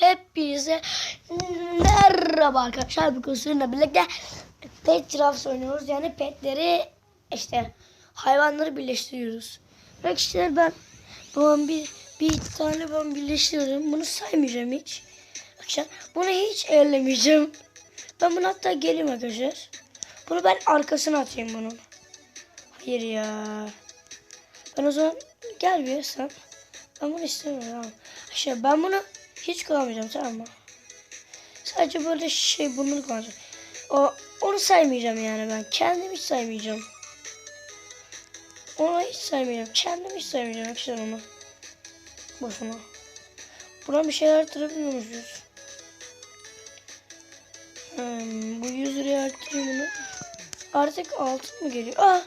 Hepinize merhaba arkadaşlar. Bugün sizinle birlikte Pet Giraffe oynuyoruz. Yani petleri işte hayvanları birleştiriyoruz. Arkadaşlar ben babam bir bir tane ben birleştiriyorum. Bunu saymayacağım hiç. Arkadaşlar bunu hiç ellemeyeceğim. Ben bunu hatta geleyim arkadaşlar. Bunu ben arkasına atayım bunun. Hayır ya. Ben o zaman gel bir sen. Ben bunu istemiyorum. Şey, ben bunu hiç kullanmayacağım tamam mı? Sadece böyle şey bunu kullanacağım. O, onu saymayacağım yani ben. Kendim hiç saymayacağım. Onu hiç saymayacağım. Kendim hiç saymayacağım arkadaşlar onu. Boşuna. Buna bir şeyler arttırabiliyormuşuz. Hmm, bu 100 liraya arttırayım bunu. Artık altın mı geliyor? Ah!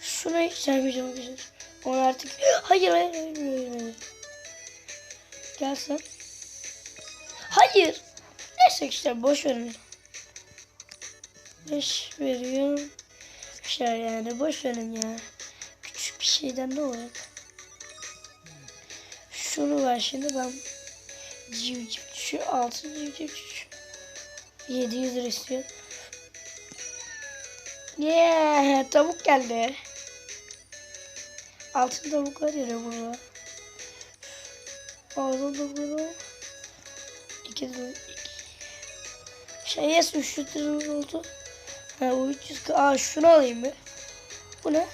Şuna hiç saymayacağım arkadaşlar. Onu artık... Hayır hayır hayır hayır. hayır. Gel sen. Hayır. Neyse işte boş verin. 5 veriyorum. Şey yani boş verin ya. Küçük bir şeyden ne olacak? Şunu ver şimdi ben civciv şu altın civciv şu 700 lira istiyor. Yeah, tavuk geldi. Altın tavuklar yere burada. Altın tavukları. İki Şey yes 3 litremiz oldu. Ha o 300 Aa şunu alayım bir. Bu ne?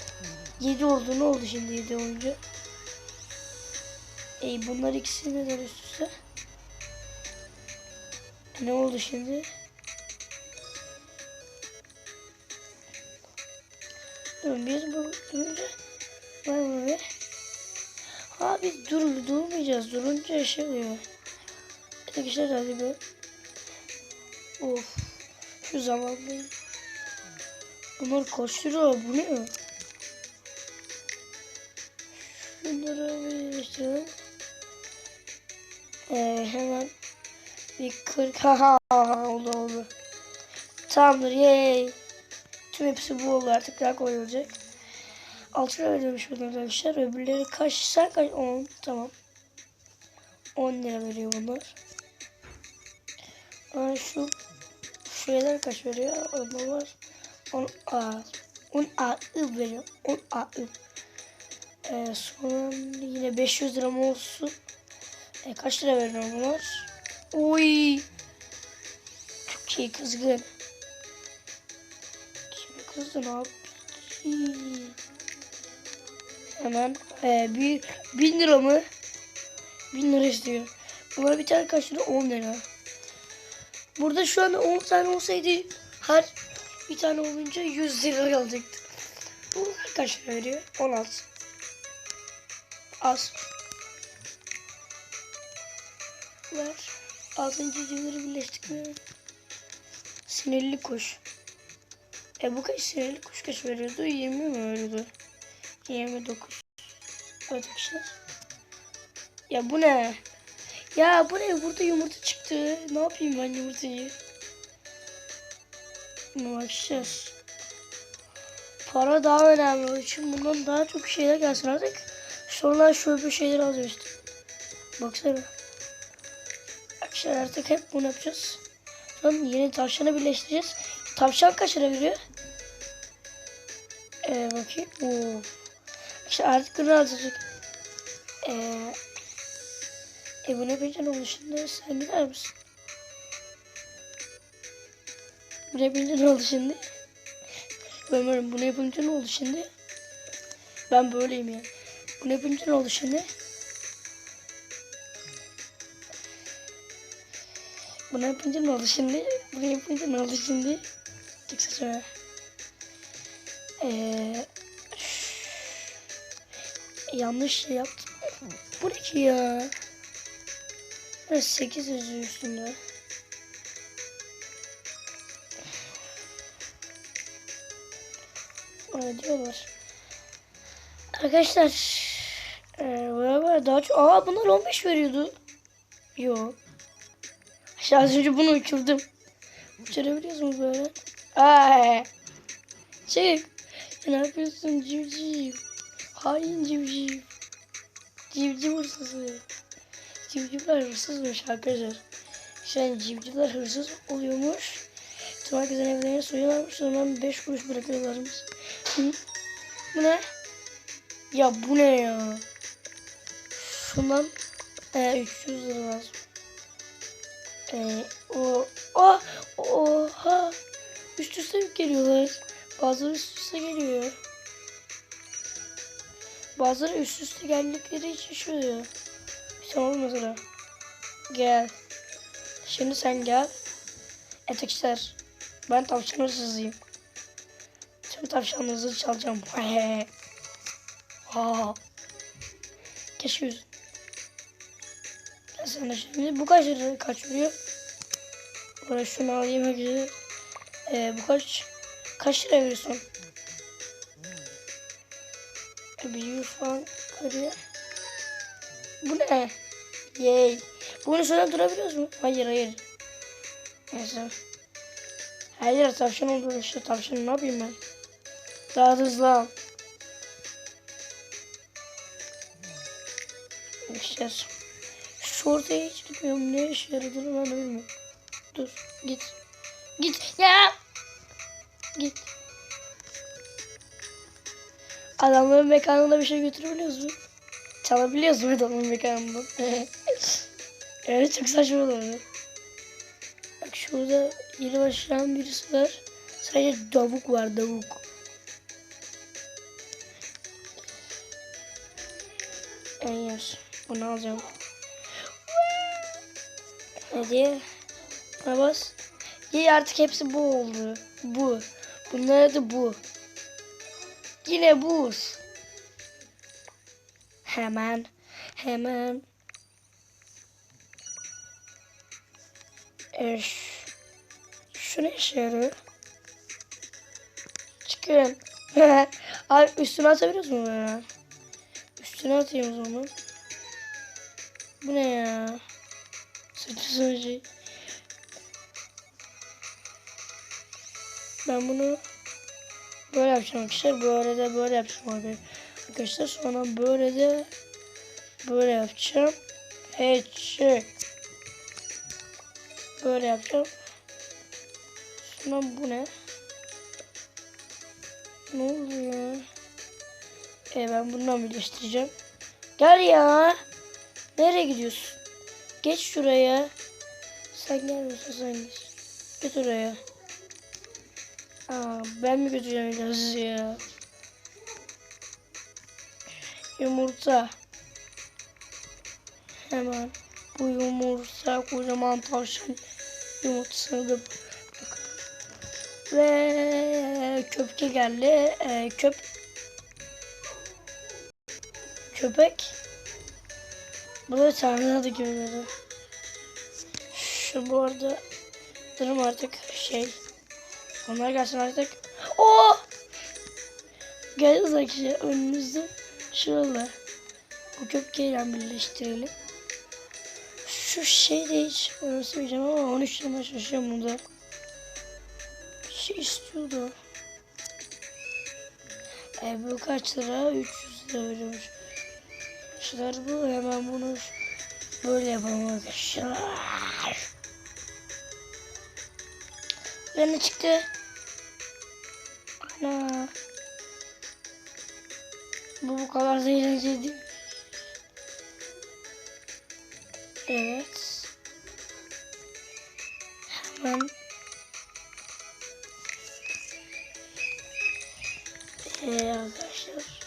7 oldu. Ne oldu şimdi 7 olunca? Ey bunlar ikisi neden üst üste? Ne oldu şimdi? Biz bu durunca var mı biz dur durmayacağız. Durunca oluyor. Arkadaşlar hadi be. Of. Şu zamanlı. Bunlar lira? Bu ne? Şunları birleştirelim. Ee, hemen bir 40 ha oldu oldu. Tamamdır yay. Tüm hepsi bu oldu artık daha kolay olacak. 6 lira veriyormuş bunlar arkadaşlar. Öbürleri kaç? Sen kaç? 10 tamam. 10 lira veriyor bunlar. Aa, şu şeyler kaç veriyor? Onlar var. 10 a 10 a ı veriyor. 10 a ı. Ee, sonra yine 500 lira mı olsun? E, kaç lira veriyor bunlar? Oy. İyi kızgın. Kime kızdı ne yaptı? Hemen e, bir bin lira mı? Bin lira istiyor. Bunlara bir tane kaç lira? 10 lira. Burada şu an 10 tane olsaydı her bir tane olunca 100 lira alacaktı. Bu kaç lira veriyor? 16. Az. Ver. Altıncı cimleri birleştik mi? Sinirli kuş. E bu kaç sinirli kuş kaç veriyordu? 20 mi veriyordu? 29. Evet arkadaşlar. Ya bu ne? Ya bu ne? Burada yumurta çıktı. Ne yapayım ben yumurtayı? Bakacağız. Para daha önemli olduğu için bundan daha çok şeyler gelsin artık. Sonra şu öbür şeyleri alacağız işte. Baksana. Arkadaşlar artık hep bunu yapacağız. Sonra yeni tavşanı birleştireceğiz. Tavşan kaç lira veriyor? Ee, bakayım. Oo. İşte artık alacak. Ee, e bu ne bileceksin oldu şimdi? Sen gider misin? Bu ne bileceksin oldu şimdi? Ömer'im bunu yapınca ne oldu şimdi? Ben böyleyim ya. Bu ne yapınca ne oldu şimdi? Bunu yapınca ne oldu şimdi? Bunu yapınca ne oldu şimdi? Tek saçma. Ee, yanlış şey yaptım. Bu ne ki ya? Evet, 8 yazıyor üstünde. Öyle diyorlar. Arkadaşlar ee, beraber daha çok... Aa bunlar 15 veriyordu. Yok. Aşağı az önce bunu uçurdum. Uçurabiliyoruz mu böyle? Ay. Çık. Ya ne yapıyorsun civciv? Hain civciv. Civciv hırsızı. civcivler hırsızmış arkadaşlar. Sen civcivler hırsız oluyormuş. Tüm herkesin evlerine soyuyorlarmış. Sonra 5 kuruş bırakıyorlarmış. Bu ne? Ya bu ne ya? Şundan e, 300 lira lazım. E, o, o, oha. Üst üste geliyorlar. Bazıları üst üste geliyor. Bazıları üst üste geldikleri için şu oluyor. Sen ol mesela. Gel. Şimdi sen gel. Etekçiler. Ben tavşan hırsızıyım. Tüm tavşanlarınızı çalacağım. ha. Keşke yüz. Gel de şimdi. Bu kaç lira kaç veriyor? Bana şunu alayım. Ee, bu kaç? Kaç lira veriyorsun? Büyüğü falan kırıyor. Bu ne? Yay. Bunun üstüne durabiliyoruz mu? Hayır hayır. Neyse. Hayır tavşan oldu işte tavşan ne yapayım ben? Daha hızlı al. İşte şu ortaya hiç gitmiyorum. Ne işe yaradığını ben bilmiyorum. Dur git. Git ya. Git. Adamların mekanına bir şey götürebiliyoruz mu? Çalabiliyoruz mu adamın mekanından? evet çok saçma olur. Bak şurada yeni başlayan birisi var. Sadece davuk var davuk. Yer. Bunu alacağım. Hadi. Buna bas. İyi artık hepsi bu oldu. Bu. Bunlar da bu. Yine buz. Hemen. Hemen. E, ş- şu ne işe yarıyor? Çıkın. Abi üstüne atabiliyoruz mu böyle? Üstüne atayım o zaman. Bu ne ya? Saçma şey. Ben bunu böyle yapacağım arkadaşlar. Böyle de böyle yapacağım. Arkadaşlar sonra böyle de böyle yapacağım. Headshot. Böyle yapacağım. Sonra bu ne? Ne oluyor? E ben bundan birleştireceğim. Gel ya. Nereye gidiyorsun? Geç şuraya. Sen gelmiyorsun sen git. Git oraya. Aa, ben mi götüreceğim ilacı ya? Yumurta. Hemen bu yumurta kocaman tavşan yumurtasını da ve köpke geldi. Ee, köp köpek. Bu da tanrıladı gibi. Şu bu arada durum artık şey onlar gelsin artık. Oo! Gel Zaki önümüzde şurada. Bu köpkeyle birleştirelim. Şu şey de hiç önemsemeyeceğim ama 13 lira şaşıyorum bunda. Bir şey istiyordu. E bu kaç lira? 300 lira veriyormuş. Şunlar bu hemen bunu böyle yapalım arkadaşlar. Ben ne çıktı? Ana. Bu bu kadar da. Evet. Hemen. Ee, arkadaşlar.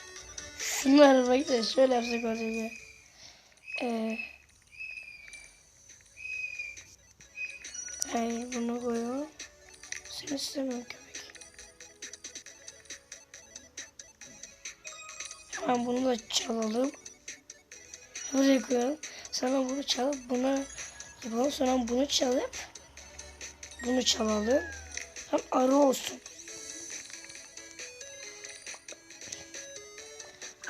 Şunları bakın şöyle yapsak olacak. Ee, Hemen bunu da çalalım. Buraya koyalım. Sonra bunu çalıp bunu yapalım. Sonra bunu çalıp bunu çalalım. Hem arı olsun.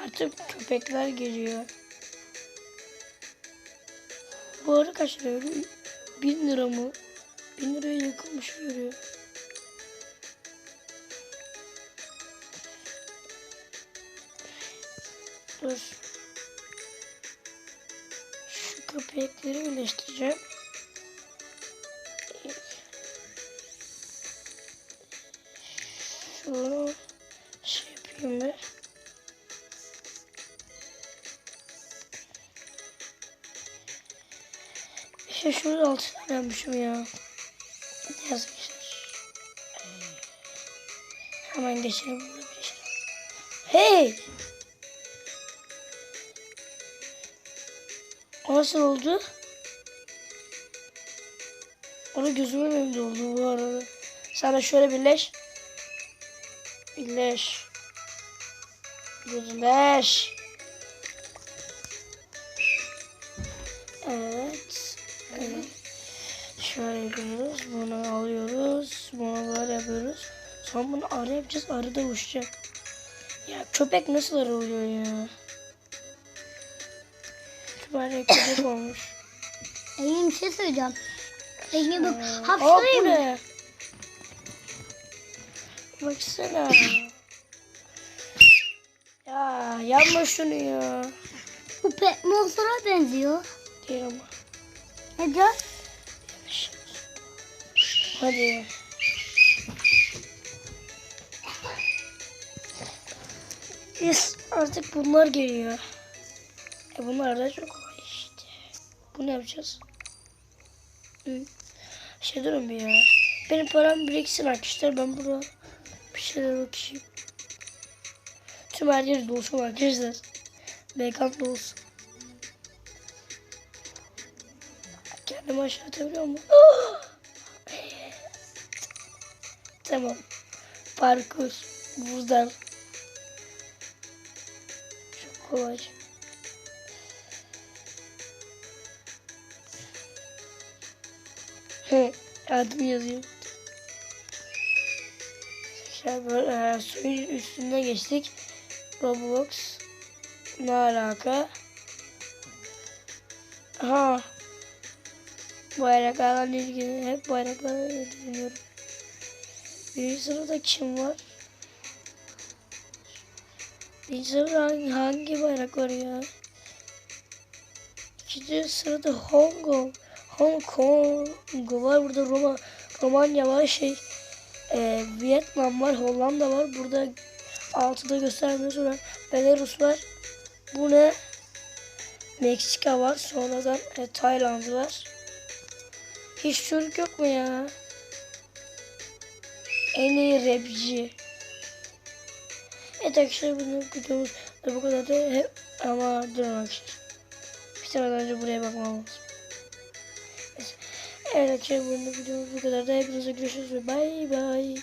Artık köpekler geliyor. Bu arı kaç lira? veriyor? Bin lira mı? Bin liraya yakınmış görüyor. Dur. Şu köpekleri birleştireceğim. Şunu şey yapayım bir. İşte şurada altı tane ya. Yazık işte. Hemen geçelim bunu birleştirelim. Hey! O nasıl oldu? Onu gözümün önünde oldu bu arada. Sen de şöyle birleş. Birleş. Birleş. Evet. evet. Şöyle yapıyoruz. Bunu alıyoruz. Bunu böyle yapıyoruz. Sonra bunu arı yapacağız. Arı da uçacak. Ya köpek nasıl arı oluyor ya? Böyle köpek olmuş. Engin bir şey söyleyeceğim. Engin bak Aa, hapşırayım bu ne? Baksana. ya yapma şunu ya. Bu pet monster'a benziyor. Değil ama. Ne diyor? Hadi. Yes, artık bunlar geliyor. E bunlar da çok kolay işte. Bunu yapacağız. Hı. Şey durun bir ya. Benim param biriksin arkadaşlar. Ben burada bir şeyler bakayım. Tüm her yer dolsun arkadaşlar. Backup dolsun. Kendimi aşağı atabiliyor muyum? tamam. Parkur. Buradan. Çok kolay. He, adım yazıyor. Böyle e, suyun üstüne geçtik. Roblox. Ne alaka? Ha. Bayraklarla ilgili hep bayraklarla ilgileniyorum. Birinci sırada kim var? Birinci sırada hangi, hangi bayrak var ya? İkinci sırada Hong Kong. Hong Kong var. Burada Roma, Romanya var. Şey, e, Vietnam var. Hollanda var. Burada altıda göstermiyor. Sonra Belarus var. Bu ne? Meksika var. Sonradan e, Tayland var. Hiç Türk yok mu ya? En iyi rapçi. Evet arkadaşlar bunu videomuz bu kadar da hep ama durun arkadaşlar. Bitirmeden önce buraya bakmam lazım. Neyse. Evet arkadaşlar bunu videomuz bu kadar da hepinize görüşürüz ve bay bay.